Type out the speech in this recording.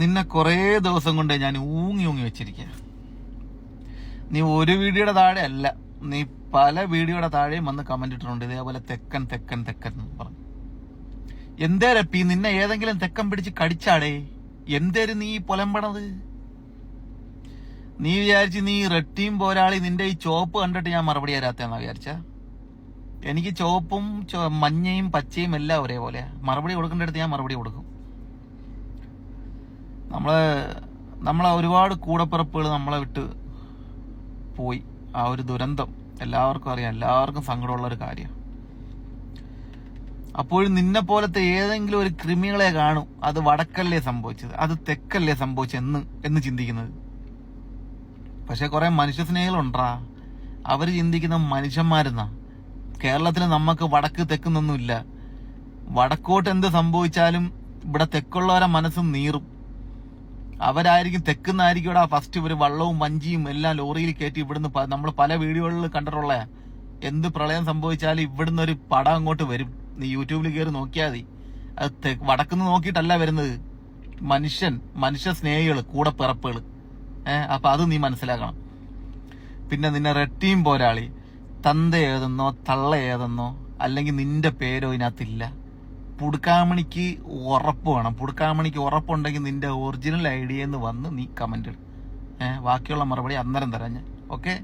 നിന്നെ കുറേ ദിവസം കൊണ്ട് ഞാൻ ഊങ്ങി ഊങ്ങി വെച്ചിരിക്കുക നീ ഒരു വീഡിയോയുടെ താഴെ അല്ല നീ പല വീഡിയോയുടെ താഴെയും വന്ന് കമന്റ് ഇട്ടിട്ടുണ്ട് ഇതേപോലെ തെക്കൻ തെക്കൻ തെക്കൻ എന്ന് പറഞ്ഞു. എന്തേ രപ്പി നിന്നെ ഏതെങ്കിലും തെക്കൻ പിടിച്ച് കടിച്ചാടേ എന്തേര് നീ പൊലമ്പണത്? നീ വിചാരിച്ച് നീ റെഡ് ടീം പോരാളി നിന്റെ ഈ ചോപ്പ് കണ്ടിട്ട് ഞാൻ മറുപടി തരാത്തെന്നാ വിചാരിച്ച? എനിക്ക് ചോപ്പും മഞ്ഞയും പച്ചയും എല്ലാം ഒരേപോലെ മറുപടി കൊടുക്കേണ്ടടുത്ത് ഞാൻ മറുപടി കൊടുക്കും. നമ്മൾ നമ്മളെ ഒരുപാട് കൂടപ്പിറപ്പുകൾ നമ്മളെ വിട്ട് പോയി. ആ ഒരു ദുരന്തം എല്ലാവർക്കും അറിയാം. എല്ലാവർക്കും സങ്കടമുള്ള ഒരു കാര്യം അപ്പോഴും നിന്നെ പോലത്തെ ഏതെങ്കിലും ഒരു ക്രിമികളെ കാണും. അത് വടക്കല്ലേ സംഭവിച്ചത്. അത് തെക്കല്ലേ സംഭവിച്ചത് എന്ന് എന്ന് ചിന്തിക്കുന്നത്. പക്ഷെ കുറെ മനുഷ്യ സ്നേഹികളുണ്ടാ അവർ ചിന്തിക്കുന്ന മനുഷ്യന്മാരെന്നാ. കേരളത്തിൽ നമുക്ക് വടക്ക് തെക്കുന്നൊന്നുമില്ല. വടക്കോട്ട് എന്ത് സംഭവിച്ചാലും ഇവിടെ തെക്കുള്ളവരെ മനസ്സും നീറും. അവരായിരിക്കും തെക്കുന്നായിരിക്കും ഇവിടെ ഫസ്റ്റ് ഇവർ വള്ളവും വഞ്ചിയും എല്ലാം ലോറിയിൽ കയറ്റി ഇവിടുന്ന് നമ്മൾ പല വീഡിയോകളിൽ കണ്ടിട്ടുള്ള എന്ത് പ്രളയം സംഭവിച്ചാലും ഇവിടുന്ന് ഒരു പടം അങ്ങോട്ട് വരും. നീ യൂട്യൂബിൽ കയറി നോക്കിയാൽ മതി. അത് വടക്കുന്ന നോക്കിയിട്ടല്ല വരുന്നത്. മനുഷ്യൻ മനുഷ്യ സ്നേഹികൾ കൂടെ പിറപ്പുകൾ ഏഹ് അപ്പൊ അത് നീ മനസ്സിലാക്കണം. പിന്നെ നിന്നെ റെട്ടിയും പോരാളി. തന്ത ഏതെന്നോ തള്ള ഏതെന്നോ അല്ലെങ്കിൽ നിന്റെ പേരോ ഇതിനകത്തില്ല. പുടുക്കാമണിക്ക് ഉറപ്പ് വേണം. പുടുക്കാമണിക്ക് ഉറപ്പുണ്ടെങ്കിൽ നിന്റെ ഒറിജിനൽ ഐഡിയ എന്ന് വന്ന് നീ കമന്റ് ഇടും. ബാക്കിയുള്ള മറുപടി അന്നേരം തരാം ഞാൻ. ഓക്കെ